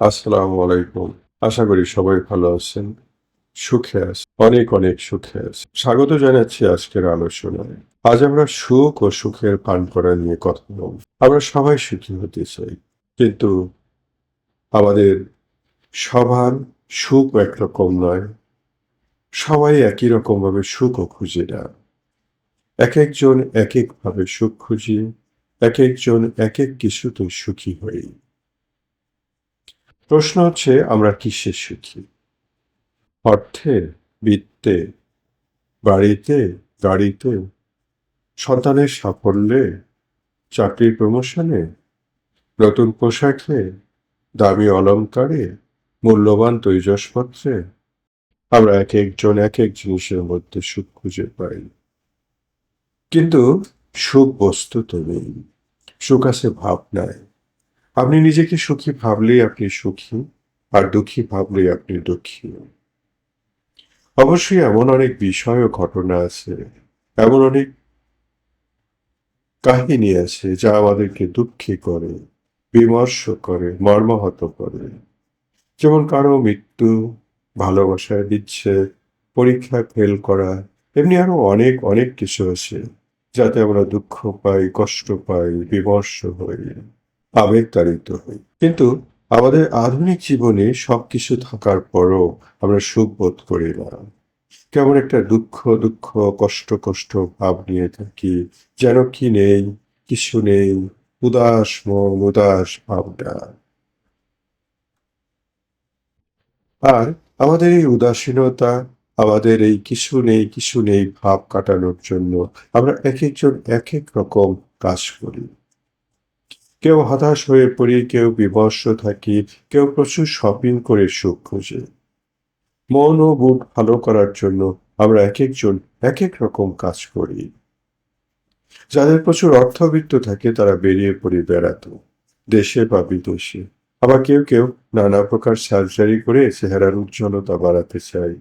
আসসালামু আলাইকুম। আশা করি সবাই ভালো আছেন, সুখে আছেন, অনেক অনেক সুখে আছেন। স্বাগত জানাচ্ছি আজকের আলোচনায়। আজ আমরা সুখ ও সুখের পান করা নিয়ে কথা বলব। আমরা সবাই সুখী হতে চাই, কিন্তু আমাদের সবার সুখ একরকম নয়, সবাই একই রকম ভাবে সুখও খুঁজে না। এক একজন এক একভাবে সুখ খুঁজি, এক একজন এক এক কিছুতে সুখী হই। প্রশ্ন হচ্ছে, আমরা কিসে সুখী অর্থে, বৃত্তে, বাড়িতে, গাড়িতে, সন্তানের সাফল্যে, চাকরির প্রমোশনে, নতুন পোশাকে, দামি অলঙ্কারে মূল্যবান তৈজসপত্রে, আমরা এক একজন এক এক জিনিসের মধ্যে সুখ খুঁজে পাই। কিন্তু সুখ বস্তুত নেই। সুখ আছে ভাবনায়। আপনি নিজেকে সুখী ভাবলেই আপনি সুখী, আর দুঃখী ভাবলেই আপনি দুঃখী। অবশ্যই এমন অনেক বিষয় ও ঘটনা আছে, এমন অনেক কাহিনী আছে যা আমাদেরকে দুঃখী করে, বিমর্ষ করে, মর্মাহত করে। যেমন কারও মৃত্যু ভালোবাসায় দিচ্ছে পরীক্ষায় ফেল করা, এমনি আরও অনেক অনেক কিছু আছে যাতে আমরা দুঃখ পাই, কষ্ট পাই, বিমর্ষ হই। আবেগতাড়িত হই। কিন্তু আমাদের আধুনিক জীবনে সবকিছু থাকার পরও আমরা সুখ বোধ করি না। কেমন একটা দুঃখ দুঃখ, কষ্ট কষ্ট ভাব নিয়ে থাকি, যেন কি নেই, কিছু নেই, উদাস মন, উদাস ভাবনা। আর আমাদের এই উদাসীনতা, আমাদের এই কিছু নেই কিছু নেই ভাব কাটানোর জন্য আমরা এক একজন এক এক রকম কাজ করি। কেউ হতাশ হয়ে পড়ি, কেউ বিমর্ষ থাকি, কেউ প্রচুর শপিং করে সুখ খুঁজে। মন ও বুক ভালো করার জন্য আমরা এক একজন এক এক রকম কাজ করি। যাদের প্রচুর অর্থবিত্ত থাকে, তারা বেরিয়ে পড়ে বেড়াতো, দেশে বা বিদেশে। আবার কেউ কেউ নানা প্রকার সার্জারি করে চেহারার উজ্জ্বলতা বাড়াতে চায়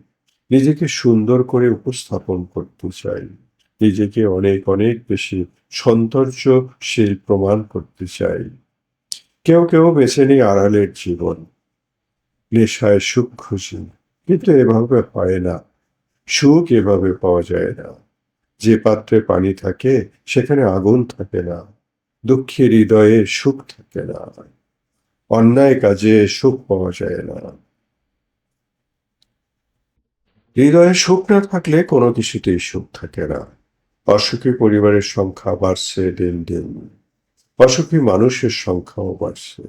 নিজেকে সুন্দর করে উপস্থাপন করতে চাই। নিজেকে অনেক অনেক বেশি সৌন্দর্যশীল প্রমাণ করতে চাই। কেউ কেউ বেছে নেই আড়ালের জীবন। নেশায় সুখ খুশি, কিন্তু এভাবে হয় না। সুখ এভাবে পাওয়া যায় না। যে পাত্রে পানি থাকে, সেখানে আগুন থাকে না। দুঃখের হৃদয়ে সুখ থাকে না। অন্যায় কাজে সুখ পাওয়া যায় না। হৃদয়ে সুখ না থাকলে কোনো কিছুতেই সুখ থাকে না। অসুখী পরিবারের সংখ্যা বাড়ছে দিন দিন। অসুখী মানুষের সংখ্যাও বাড়ছে।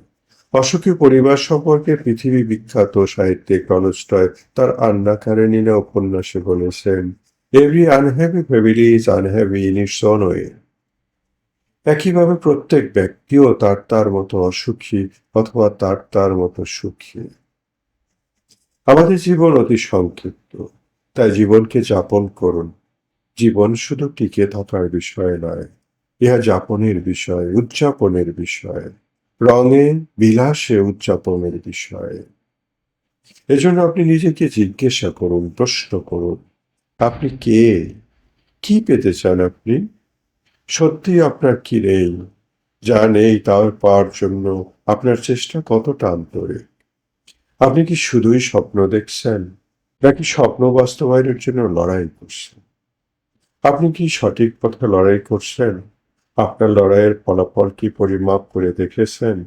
অসুখী পরিবার সম্পর্কে পৃথিবী বিখ্যাত সাহিত্যিক টলস্টয় তার আন্না কারেনিনা উপন্যাসে বলেছেন every unhappy family is unhappy in its way একইভাবে প্রত্যেক ব্যক্তিও তার তার মতো অসুখী অথবা তার তার মতো সুখী। আমাদের জীবন অতি সংক্ষিপ্ত, তাই জীবনকে যাপন করুন। জীবন শুধু টিকে থাকার বিষয় নয়, ইহা যাপনের বিষয়, উদযাপনের বিষয়, রঙে, বিলাসে উদযাপনের বিষয়। এজন্য আপনি নিজেকে জিজ্ঞাসা করুন, প্রশ্ন করুন, আপনি কে? কি পেতে চান আপনি? সত্যি আপনার কি নেই? যা নেই তার পাওয়ার জন্য আপনার চেষ্টা কতটা আন্তরিক? আপনি কি শুধুই স্বপ্ন দেখছেন, নাকি স্বপ্ন বাস্তবায়নের জন্য লড়াই করছেন? আপনি কি সঠিক পথে লড়াই করছেন? আপনার লড়াইয়ের ফলাফল কি পরিমাপ করে দেখেছেন?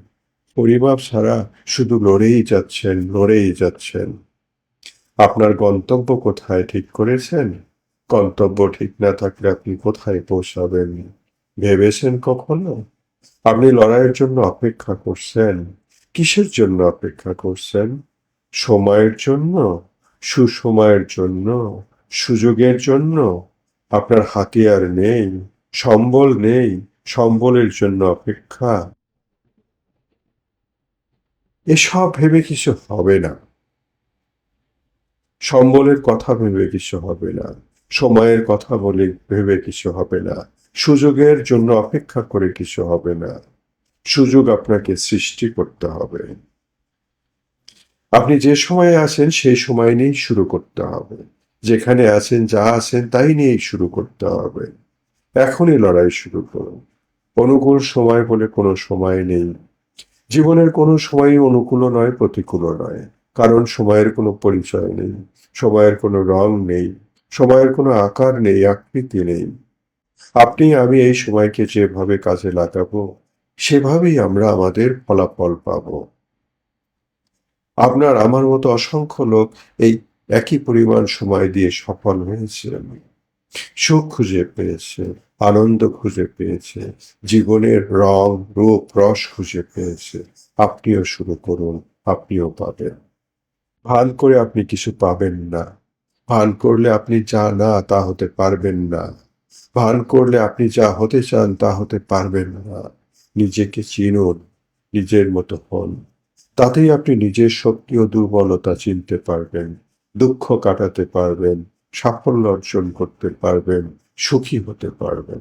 পরিমাপ ছাড়া শুধু লড়েই যাচ্ছেন লড়েই যাচ্ছেন। আপনার গন্তব্য কোথায় ঠিক করেছেন? গন্তব্য ঠিক না থাকলে আপনি কোথায় পৌঁছাবেন? ভেবেছেন কখনো? আপনি লড়াইয়ের জন্য অপেক্ষা করছেন? কিসের জন্য অপেক্ষা করছেন? সময়ের জন্য? সুসময়ের জন্য? সুযোগের জন্য? আপনার হাতিয়ার নেই, সম্বল নেই, সম্বলের জন্য অপেক্ষা। এসব ভেবে কিছু হবে না। সম্বলের কথা ভেবে কিছু হবে না। সময়ের কথা বলে ভেবে কিছু হবে না। সুযোগের জন্য অপেক্ষা করে কিছু হবে না। সুযোগ আপনাকে সৃষ্টি করতে হবে। আপনি যে সময়ে আছেন, সেই সময় নিয়েই শুরু করতে হবে। যেখানে আছেন যা আছেন, তাই নিয়েই শুরু করতে হবে। এখনই লড়াই শুরু করুন। অনুকূল সময় বলে কোনো সময় নেই। জীবনের কোনো সময়ই অনুকূল নয় প্রতিকূল নয়। কারণ সময়ের কোনো পরিচয় নেই, সময়ের কোনো রং নেই, সময়ের কোনো আকার নেই, আকৃতি নেই। আপনি, আমি এই সময়কে যেভাবে কাজে লাগাবো, সেভাবেই আমরা আমাদের ফলাফল পাব। আপনার, আমার মতো অসংখ্য লোক এই একই পরিমাণ সময় দিয়ে সফল হয়েছে। সুখ খুঁজে পেয়েছে, আনন্দ খুঁজে পেয়েছে, জীবনের রং, রূপ, রস খুঁজে পেয়েছে। আপনিও শুরু করুন, আপনিও পাবেন। ভান করে আপনি কিছু পাবেন না। ভান করলে আপনি যা না, তা হতে পারবেন না। ভান করলে আপনি যা হতে চান, তা হতে পারবেন না। নিজেকে চিনুন, নিজের মতো হন। তাতেই আপনি নিজের শক্তি ও দুর্বলতা চিনতে পারবেন। দুঃখ কাটাতে পারবেন, সাফল্য অর্জন করতে পারবেন, সুখী হতে পারবেন।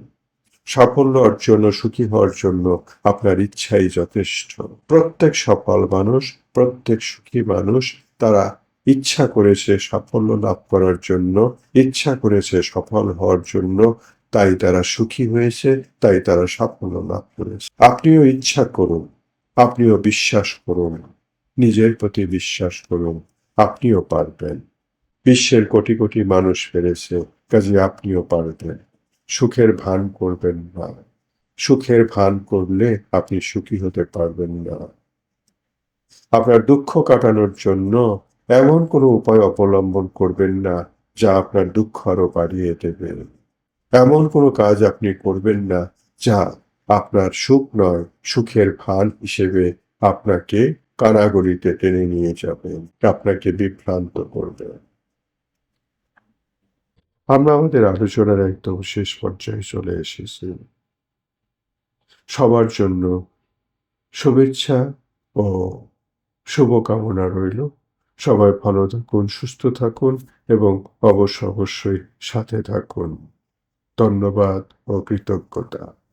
সাফল্য অর্জন ও সুখী হওয়ার জন্য আপনার ইচ্ছাই যথেষ্ট। প্রত্যেক সফল মানুষ, প্রত্যেক সুখী মানুষ তারা ইচ্ছা করেছে সাফল্য লাভ করার জন্য, ইচ্ছা করেছে সফল হওয়ার জন্য, তাই তারা সুখী হয়েছে, তাই তারা সাফল্য লাভ করেছে। আপনিও ইচ্ছা করুন, আপনিও বিশ্বাস করুন, নিজের প্রতি বিশ্বাস করুন। আপনিও পারবেন। বিশ্বের কোটি কোটি মানুষ পেরেছে, কাজে আপনিও পারবেন। সুখের ভান করবেন না। সুখের ভান করলে আপনি সুখী হতে পারবেন না। আপনার দুঃখ কাটানোর জন্য এমন কোনো উপায় অবলম্বন করবেন না, যা আপনার দুঃখ আরও বাড়িয়ে দেবে। এমন কোনো কাজ আপনি করবেন না, যা আপনার সুখ নয়, সুখের ভান হিসেবে আপনাকে কানাগড়িতে টেনে নিয়ে যাবেন আপনাকে বিভ্রান্ত করবে। আমরা আমাদের আলোচনার একদম শেষ পর্যায়ে চলে এসেছি। সবার জন্য শুভেচ্ছা ও শুভকামনা রইল। সবাই ভালো থাকুন, সুস্থ থাকুন এবং অবশ্য অবশ্যই সাথে থাকুন। ধন্যবাদ ও কৃতজ্ঞতা।